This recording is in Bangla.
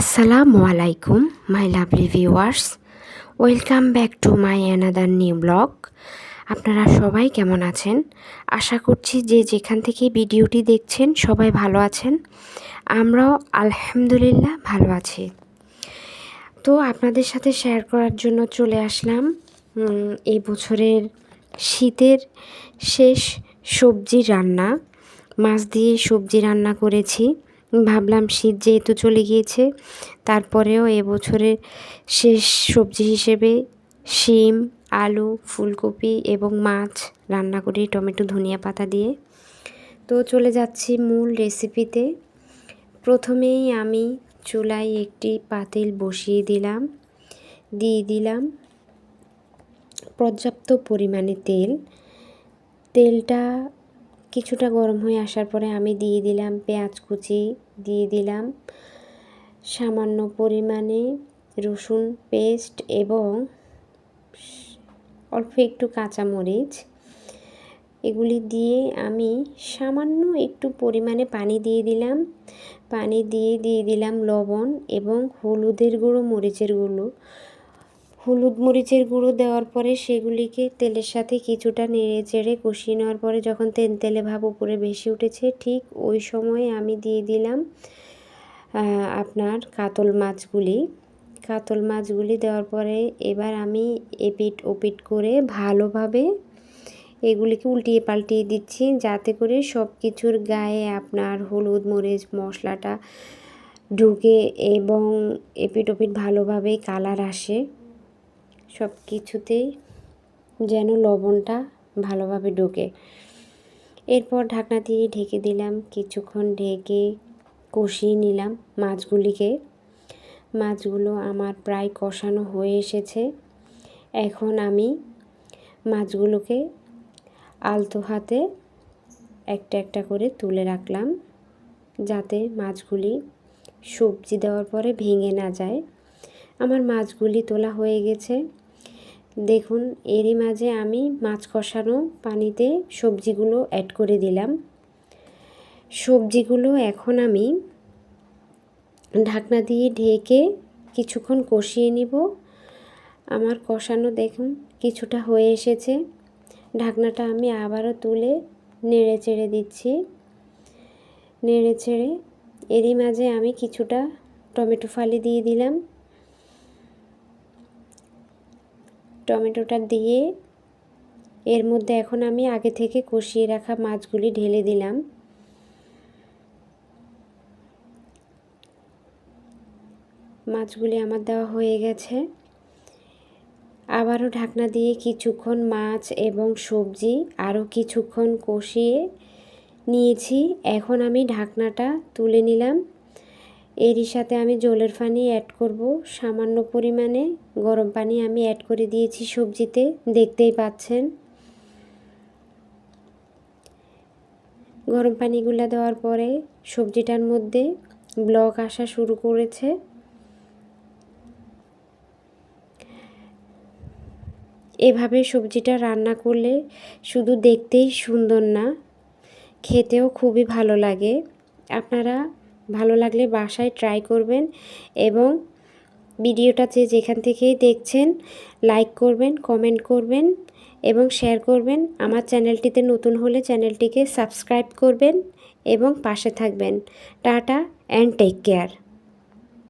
আসসালামু আলাইকুম my lovely viewers welcome back to my another new blog আপনারা সবাই কেমন আছেন? আশা করছি যে যেখান থেকে ভিডিওটি দেখছেন সবাই ভালো আছেন। আমরাও আলহামদুলিল্লাহ ভালো আছি। তো আপনাদের সাথে শেয়ার করার জন্য চলে আসলাম। এই বছরের শীতের শেষ সবজি রান্না। মাছ দিয়ে সবজি রান্না করেছি। ভাবলাম শীত যেহেতু চলে গিয়েছে, তারপরেও এবছরের শেষ সবজি হিসেবে শিম, আলু, ফুলকপি এবং মাছ রান্না করি টমেটো, ধনিয়া পাতা দিয়ে। তো চলে যাচ্ছি মূল রেসিপিতে। প্রথমেই আমি চুলায় একটি পাতিল বসিয়ে দিলাম, দিয়ে দিলাম পর্যাপ্ত পরিমাণে তেল। তেলটা কিছুটা গরম হয়ে আসার পরে আমি দিয়ে দিলাম পেঁয়াজ কুচি, দিয়ে দিলাম সামান্য পরিমাণে রসুন পেস্ট এবং অল্প একটু কাঁচামরিচ। এগুলি দিয়ে আমি সামান্য একটু পরিমাণে পানি দিয়ে দিলাম। পানি দিয়ে দিয়ে দিলাম লবণ এবং হলুদের গুঁড়ো, মরিচের গুঁড়ো। হলুদ মরিচের গুঁড়ো দেওয়ার পরে সেগুলিকে তেলের সাথে কিছুটা নেড়ে চেড়ে কষিয়ে নেওয়ার পরে যখন তেল তেলে ভাব উপরে বেশি উঠেছে, ঠিক ওই সময় আমি দিয়ে দিলাম আপনার কাতল মাছগুলি। কাতল মাছগুলি দেওয়ার পরে এবার আমি এপিট ওপিট করে ভালোভাবে এগুলিকে উল্টিয়ে পাল্টিয়ে দিচ্ছি, যাতে করে সব কিছুর গায়ে আপনার হলুদ মরিচ মশলাটা ঢুকে এবং এপিট ওপিট ভালোভাবে কালার আসে। সব কিছুতেই যেন লবণটা ভালোভাবে ঢোকে। এরপর ঢাকনা দিয়ে ঢেকে দিলাম, কিছুক্ষণ ঢেকে কষিয়ে নিলাম মাছগুলিকে। মাছগুলো আমার প্রায় কষানো হয়ে এসেছে। এখন আমি মাছগুলোকে আলতো হাতে একটা একটা করে তুলে রাখলাম, যাতে মাছগুলি সবজি দেওয়ার পরে ভেঙে না যায়। আমার মাছগুলি তোলা হয়ে গেছে। দেখুন, এরই মাঝে আমি মাছ কষানো পানিতে সবজিগুলো অ্যাড করে দিলাম। সবজিগুলো এখন আমি ঢাকনা দিয়ে ঢেকে কিছুক্ষণ কষিয়ে নিব। আমার কষানো দেখুন কিছুটা হয়ে এসেছে। ঢাকনাটা আমি আবারও তুলে নেড়ে চেড়ে দিচ্ছি। নেড়ে চেড়ে এরই মাঝে আমি কিছুটা টমেটো ফালি দিয়ে দিলাম। টমেটোটা দিয়ে এর মধ্যে এখন আমি আগে থেকে কষিয়ে রাখা মাছগুলি ঢেলে দিলাম। মাছগুলি আমার দেওয়া হয়ে গেছে। আবারও ঢাকনা দিয়ে কিছুক্ষণ মাছ এবং সবজি আরও কিছুক্ষণ কষিয়ে নিয়েছি। এখন আমি ঢাকনাটা তুলে নিলাম। এরই সাথে আমি জলের পানি অ্যাড করব। সামান্য পরিমাণে গরম পানি আমি অ্যাড করে দিয়েছি সবজিতে, দেখতেই পাচ্ছেন। গরম পানিগুলো দেওয়ার পরে সবজিটার মধ্যে ব্লক আসা শুরু করেছে। এভাবে সবজিটা রান্না করলে শুধু দেখতেই সুন্দর না, খেতেও খুবই ভালো লাগে। আপনারা ভালো লাগলে বাসায় ট্রাই করবেন এবং ভিডিওটা যে যেখান থেকেই দেখছেন লাইক করবেন কমেন্ট করবেন এবং শেয়ার করবেন। আমার চ্যানেলটিতে নতুন হলে চ্যানেলটিকে সাবস্ক্রাইব করবেন এবং পাশে থাকবেন। Tata and take care